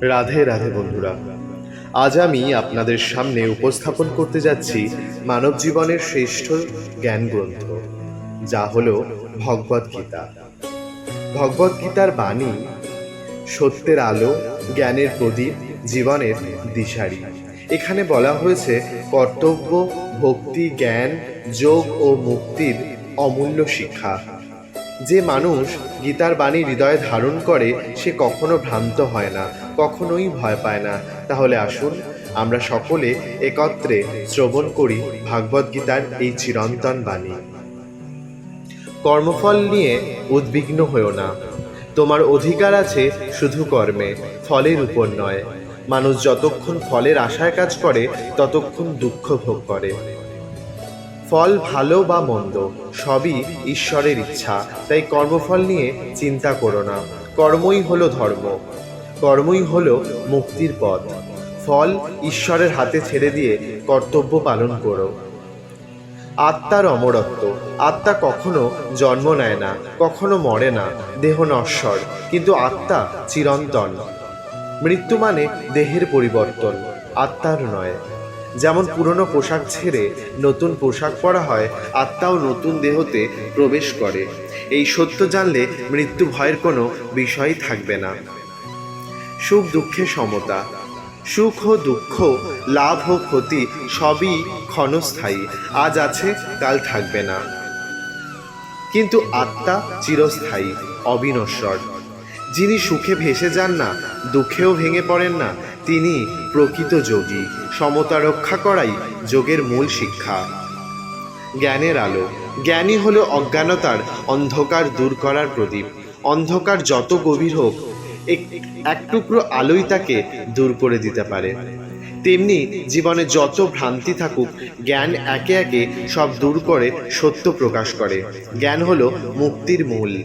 রাধে রাধে বন্ধুরা। আজ আমি আপনাদের সামনে উপস্থাপন করতে যাচ্ছি মানব জীবনের শ্রেষ্ঠ জ্ঞান গ্রন্থ যা হল ভগবদ গীতা। ভগবদ গীতার বাণী সত্যের আলো, জ্ঞানের প্রদীপ, জীবনের দিশারি। এখানে বলা হয়েছে, কর্তব্য, ভক্তি, জ্ঞান, যোগ ও মুক্তির অমূল্য শিক্ষা। যে মানুষ গীতার বাণী হৃদয়ে ধারণ করে, সে কখনো ভ্রান্ত হয় না, কখনোই ভয় পায় না। তাহলে আসুন, আমরা সকলে একত্রে শ্রবণ করি ভাগবত গীতার এই চিরন্তন বাণী। কর্মফল নিয়ে উদ্বিগ্ন হয়েও না। তোমার অধিকার আছে শুধু কর্মে, ফলের উপর নয়। মানুষ যতক্ষণ ফলের আশায় কাজ করে, ততক্ষণ দুঃখ ভোগ করে। ফল ভালো বা মন্দ, সবই ঈশ্বরের ইচ্ছা। তাই কর্মফল নিয়ে চিন্তা করো না। কর্মই হলো ধর্ম। কর্মই হলো মুক্তির পথ। ফল ঈশ্বরের হাতে ছেড়ে দিয়ে কর্তব্য পালন করো। আত্মার অমরত্ব। আত্মা কখনো জন্ম নেয় না, কখনো মরে না। দেহ নশ্বর, কিন্তু আত্মা চিরন্তন। মৃত্যু মানে দেহের পরিবর্তন, আত্মার নয়। যেমন পুরনো পোশাক ছেড়ে নতুন পোশাক পরা হয়, আত্মাও নতুন দেহতে প্রবেশ করে। এই সত্য জানলে মৃত্যু ভয়ের কোনো বিষয় থাকবে না। সুখ দুঃখে সমতা। সুখ ও দুঃখ, লাভ ও ক্ষতি সবই ক্ষণস্থায়ী। আজ আছে, কাল থাকবে না। কিন্তু আত্মা চিরস্থায়ী, অবিনশ্বর। যিনি সুখে ভেসে যান না, দুঃখেও ভেঙে পড়েন না তিনি প্রকৃত যোগী, সমতা রক্ষা করাই যোগের মূল শিক্ষা। জ্ঞানের আলো জ্ঞানী হলো অজ্ঞানতার অন্ধকার দূর করার প্রদীপ। অন্ধকার যত গভীর হোক, এক- এক টুকরো আলোই তাকে দূর করে দিতে পারে। তেমনি জীবনে যত ভ্রান্তি থাকুক, জ্ঞান একে একে সব দূর করে সত্য প্রকাশ করে। জ্ঞান হলো মুক্তির মূল।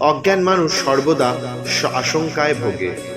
অজ্ঞান মানুষ সর্বদা আশঙ্কায় ভোগে।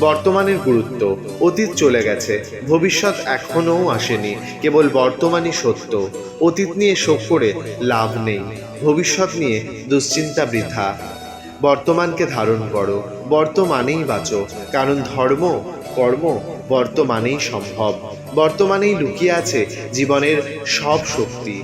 বর্তমানের গুরুত্ব অতীত চলে গেছে। ভবিষ্যৎ এখনও আসেনি, কেবল বর্তমানই সত্য। অতীত নিয়ে শোক করে লাভ নেই, ভবিষ্যৎ নিয়ে দুশ্চিন্তা বৃথা। বর্তমানকে ধারণ করো, বর্তমানেই বাঁচো, কারণ ধর্ম, কর্ম বর্তমানেই সম্ভব। বর্তমানেই লুকিয়ে আছে জীবনের সব শক্তি।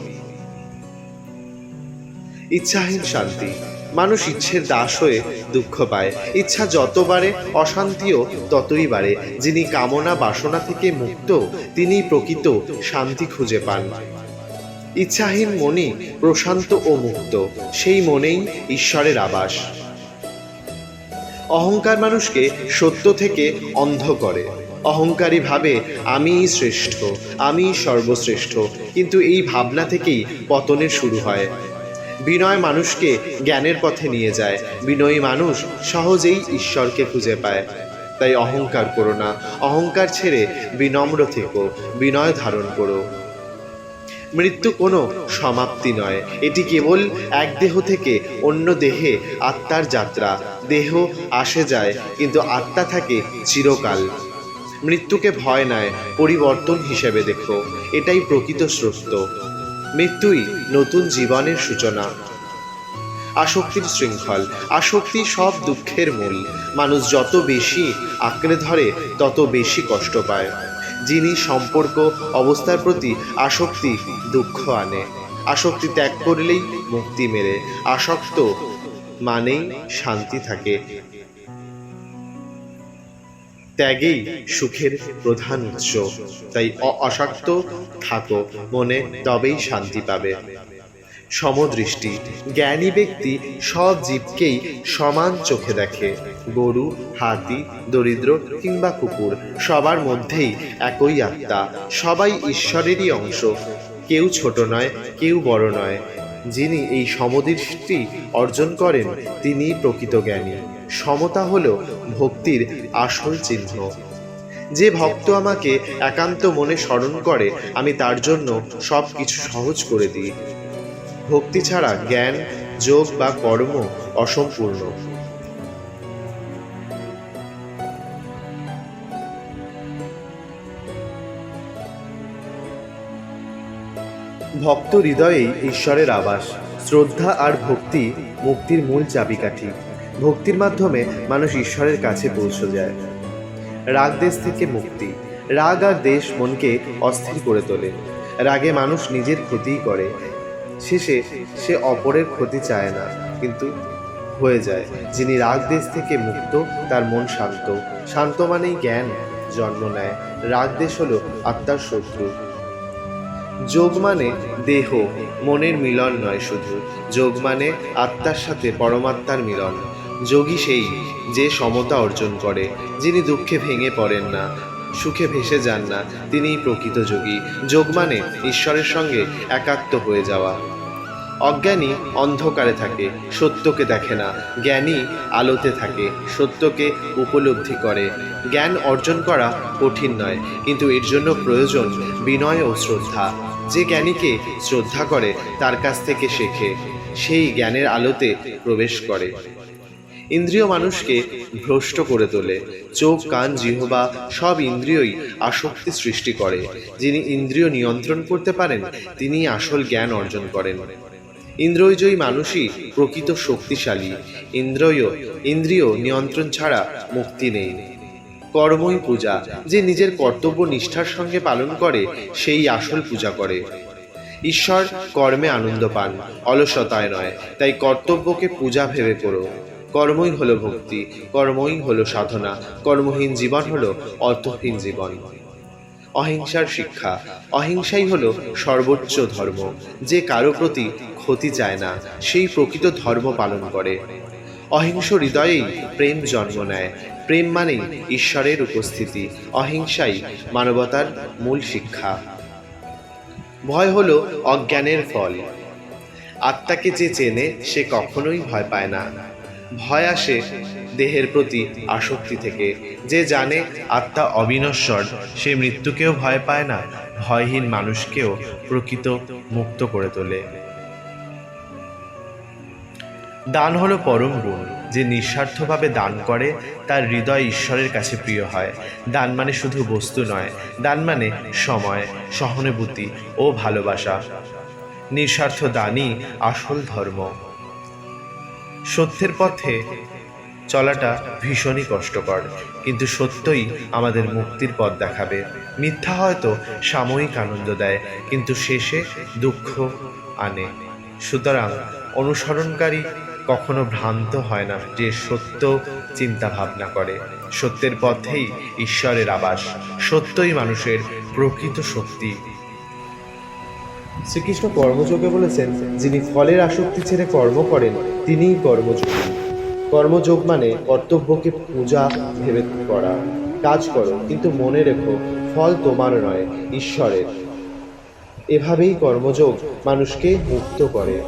ইচ্ছাহীন শান্তি। মানুষ ইচ্ছের দাস হয়ে দুঃখ পায়। ইচ্ছা যত বাড়ে, অশান্তিও ততই বাড়ে। যিনি কামনা বাসনা থেকে মুক্ত, তিনি প্রকৃত শান্তি খুঁজে পান। ইচ্ছাহীন মনই প্রশান্ত ও মুক্ত, সেই মনেই ঈশ্বরের আবাস। অহংকার মানুষকে সত্য থেকে অন্ধ করে। অহংকারী ভাবে, আমিই শ্রেষ্ঠ, আমিই সর্বশ্রেষ্ঠ। কিন্তু এই ভাবনা থেকেই পতনের শুরু হয়। বিনয় মানুষকে জ্ঞানের পথে নিয়ে যায়। বিনয়ী মানুষ সহজেই ঈশ্বরকে খুঁজে পায়। তাই অহংকার করো না। অহংকার ছেড়ে বিনম্র থেকো। বিনয় ধারণ করো। মৃত্যু কোনো সমাপ্তি নয়। এটি কেবল এক দেহ থেকে অন্য দেহে আত্মার যাত্রা। দেহ আসে যায়, কিন্তু আত্মা থাকে চিরকাল। মৃত্যুকে ভয় নয় পরিবর্তন হিসেবে দেখো। এটাই প্রকৃত সত্য মৃত্যুই নতুন জীবনের সূচনা। আসক্তির শৃঙ্খল, আসক্তি সব দুঃখের মূল। মানুষ যত বেশি আঁকড়ে ধরে, তত বেশি কষ্ট পায়। যিনি সম্পর্ক, অবস্থার প্রতি আসক্তি, দুঃখ আনে। আসক্তি ত্যাগ করলেই মুক্তি মেলে। আসক্ত মানেই শান্তি থাকে। ত্যাগেই সুখের প্রধান উৎস। তাই অ- অসক্ত থাকো, মনে তবেই শান্তি পাবে। সমদৃষ্টি, জ্ঞানী ব্যক্তি সব জীবকেই সমান চোখে দেখে। গরু, হাতি, দরিদ্র কিংবা কুকুর, সবার মধ্যেই একই আত্মা, সবাই ঈশ্বরেরই অংশ। কেউ ছোট নয়, কেউ বড় নয়। যিনি এই সমদৃষ্টি অর্জন করেন, তিনি প্রকৃত জ্ঞানী। সমতা হল ভক্তির আসল চিহ্ন। যে ভক্ত আমাকে একান্ত মনে স্মরণ করে, আমি তার জন্য সব কিছু সহজ করে দিই। ভক্তি ছাড়া জ্ঞান, যোগ বা কর্ম অসম্পূর্ণ। ভক্ত হৃদয়েই ঈশ্বরের আবাস। শ্রদ্ধা আর ভক্তি মুক্তির মূল চাবিকাঠি। ভক্তির মাধ্যমে মানুষ ঈশ্বরের কাছে পৌঁছে যায়। রাগ দেশ থেকে মুক্তি। রাগ আর দেশ মনকে অস্থির করে তোলে। রাগে মানুষ নিজের ক্ষতিই করে। শেষে সে অপরের ক্ষতি চায় না, কিন্তু হয়ে যায়। যিনি রাগ দেশ থেকে মুক্ত, তার মন শান্ত। শান্ত মানেই জ্ঞান, জন্ম নেয়। রাগ দেশ হলো আত্মার শত্রু। যোগ মানে দেহ, মনের মিলন নয় শুধু। যোগ মানে আত্মার সাথে পরমাত্মার মিলন। যোগী সেই যে সমতা অর্জন করে, যিনি দুঃখে ভেঙে পড়েন না, সুখে ভেসে যান না, তিনিই প্রকৃত যোগী। যোগ মানে ঈশ্বরের সঙ্গে একাত্ম হয়ে যাওয়া। অজ্ঞানী অন্ধকারে থাকে, সত্যকে দেখে না। জ্ঞানী আলোতে থাকে, সত্যকে উপলব্ধি করে। জ্ঞান অর্জন করা কঠিন নয়, কিন্তু এর জন্য প্রয়োজন বিনয় ও শ্রদ্ধা। যে জ্ঞানীকে শ্রদ্ধা করে, তার কাছ থেকে শেখে। সেই জ্ঞানের আলোতে প্রবেশ করে। ইন্দ্রিয় মানুষকে ভ্রষ্ট করে তোলে। চোখ, কান, জিহবা সব ইন্দ্রিয়ই আসক্তি সৃষ্টি করে। যিনি ইন্দ্রিয় নিয়ন্ত্রণ করতে পারেন তিনি আসল জ্ঞান অর্জন করেন। ইন্দ্রিয়জয়ী মানুষই প্রকৃত শক্তিশালী। ইন্দ্রিয় ইন্দ্রিয় নিয়ন্ত্রণ ছাড়া মুক্তি নেই। কর্মই পূজা, যে নিজের কর্তব্য নিষ্ঠার সঙ্গে পালন করে, সেই আসল পূজা করে। ঈশ্বর কর্মে আনন্দ পান, অলসতায় নয়, তাই কর্তব্যকে পূজা ভেবে করো। কর্মই হলো ভক্তি, কর্মই হলো সাধনা, কর্মহীন জীবন হলো অর্থহীন জীবন। অহিংসার শিক্ষা, অহিংসাই হলো সর্বোচ্চ ধর্ম, যে কারও প্রতি ক্ষতি চায় না, সেই প্রকৃত ধর্ম পালন করে। অহিংস হৃদয়েই প্রেম জন্ম নেয় প্রেম মানেই ঈশ্বরের উপস্থিতি, অহিংসাই মানবতার মূল শিক্ষা। ভয় হলো অজ্ঞানের ফল। আত্মাকে যে চেনে, সে কখনোই ভয় পায় না। ভয় আসে দেহের প্রতি আসক্তি থেকে। যে জানে আত্মা অবিনশ্বর, সে মৃত্যুকেও ভয় পায় না। ভয়হীন মানুষকেও প্রকৃত মুক্ত করে তোলে। দান হলো পরম গুণ। যে নিঃস্বার্থভাবে দান করে, তার হৃদয় ঈশ্বরের কাছে প্রিয় হয়। দান মানে শুধু বস্তু নয়, দান মানে সময়, সহানুভূতি ও ভালোবাসা। নিঃস্বার্থ দানই আসল ধর্ম। সত্যের পথে চলাটা ভীষণই কষ্টকর, কিন্তু সত্যই আমাদের মুক্তির পথ দেখাবে। মিথ্যা হয়তো সাময়িক আনন্দ দেয়, কিন্তু শেষে দুঃখ আনে। সুতরাং অনুসরণকারী কখনো ভ্রান্ত হয় না যে সত্য চিন্তা ভাবনা করে। সত্যের পথেই ঈশ্বরের আবাস, সত্যই মানুষের প্রকৃত শক্তি। শ্রীকৃষ্ণ কর্মযোগে বলেছেন, যিনি ফলের আসক্তি ছেড়ে কর্ম করেন, তিনিই কর্মযোগী। কর্মযোগ মানে কর্তব্যকে পূজা, ভেবে করা। কাজ করো, কিন্তু মনে রেখো, ফল তোমার নয়, ঈশ্বরের। এভাবেই কর্মযোগ মানুষকে মুক্ত করে।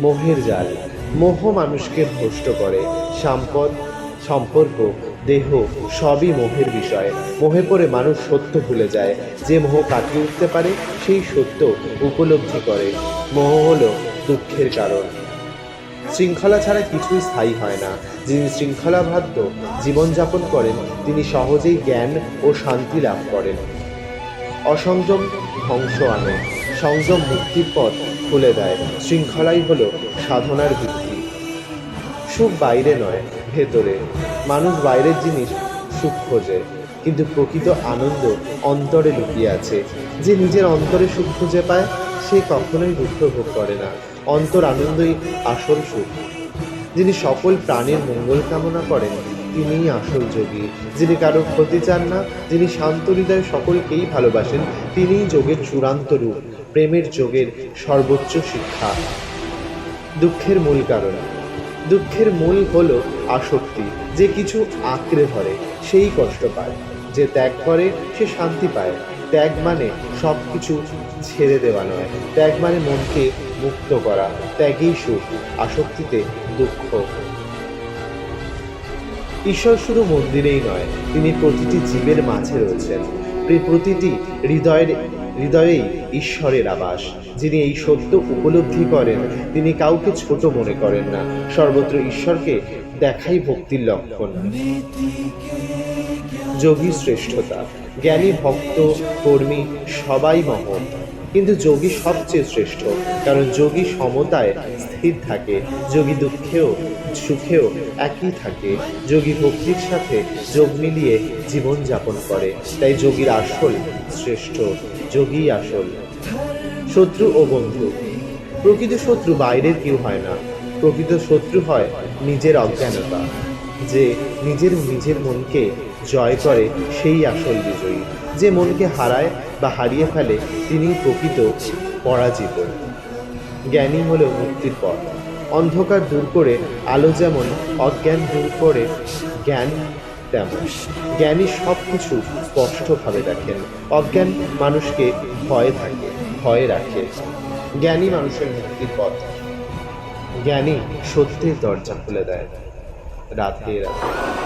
মোহের জাল। মোহ মানুষকে ভ্রষ্ট করে। সম্পদ, সম্পর্ক, দেহ সবই মোহের বিষয়। মোহে পড়ে মানুষ সত্য ভুলে যায়। যে মোহ কাটিয়ে উঠতে পারে, সেই সত্য উপলব্ধি করে। মোহ হল দুঃখের কারণ। শৃঙ্খলা ছাড়া কিছুই স্থায়ী হয় না। যিনি শৃঙ্খলাবদ্ধ, জীবনযাপন করেন, তিনি সহজেই জ্ঞান ও শান্তি লাভ করেন। অসংযম ধ্বংস আনে। সংযম মুক্তির পথ খুলে দেয়। শৃঙ্খলাই হল সাধনার ভিত্তি। সুখ বাইরে নয়, ভেতরে। মানুষ বাইরের জিনিস সুখ খোঁজে, কিন্তু প্রকৃত আনন্দ অন্তরে লুকিয়ে আছে। যে নিজের অন্তরে সুখ খুঁজে পায়, সে কখনোই দুঃখ ভোগ করে না। অন্তর আনন্দই আসল সুখ। যিনি সকল প্রাণীর মঙ্গল কামনা করেন, তিনিই আসল যোগী। যিনি কারও ক্ষতি চান না, যিনি শান্ত হৃদয়ে সকলকেই ভালোবাসেন, তিনিই যোগের চূড়ান্ত রূপ, প্রেমের যোগের সর্বোচ্চ শিক্ষা। দুঃখের মূল কারণ। দুঃখের মূল হলো আসক্তি। যে কিছু আঁকড়ে ধরে, সেই কষ্ট পায়। যে ত্যাগ করে, সে শান্তি পায়। ত্যাগ মানে সব কিছু ছেড়ে দেওয়া নয়। ত্যাগ মানে মনকে মুক্ত করা। ত্যাগেই সুখ। আসক্তিতে দুঃখ। ঈশ্বর শুধু মন্দিরেই নয়, তিনি প্রতিটি জীবের মাঝে রয়েছেন। প্রতিটি হৃদয়ের হৃদয়েই ঈশ্বরের আবাস। যিনি এই সত্য উপলব্ধি করেন, তিনি কাউকে ছোট মনে করেন না। সর্বত্র ঈশ্বরকে দেখাই ভক্তির লক্ষণ। যোগী শ্রেষ্ঠতা। জ্ঞানী ভক্ত, কর্মী সবাই মহৎ। কিন্তু যোগী সবচেয়ে শ্রেষ্ঠ, কারণ যোগী সমতায় স্থির থাকে, যোগী দুঃখেও, সুখেও একই থাকে। যোগী ভক্তির সাথে যোগ মিলিয়ে জীবন যাপন করে, তাই যোগীর আসল শ্রেষ্ঠ যোগী আসল। শত্রু ও বন্ধু। প্রকৃত শত্রু বাইরের কেউ হয় না। প্রকৃত শত্রু হয় নিজের অজ্ঞানতা, যে নিজের নিজের মনকে জয় করে সেই আসল বিজয়ী, যে মনকে হারায় বা হারিয়ে ফেলে তিনি প্রকৃত পরাজিত। জ্ঞানী হলো মুক্তির পথ। অন্ধকার দূর করে আলো যেমন অজ্ঞান দূর করে জ্ঞান তেমন। জ্ঞানী সব কিছু স্পষ্টভাবে দেখেন। অজ্ঞান মানুষকে ভয়ে থাকে, ভয়ে রাখে। জ্ঞানী মানুষের মুক্তির পথ। জ্ঞানী সত্যের দরজা খুলে দেয়। রাতে রাধে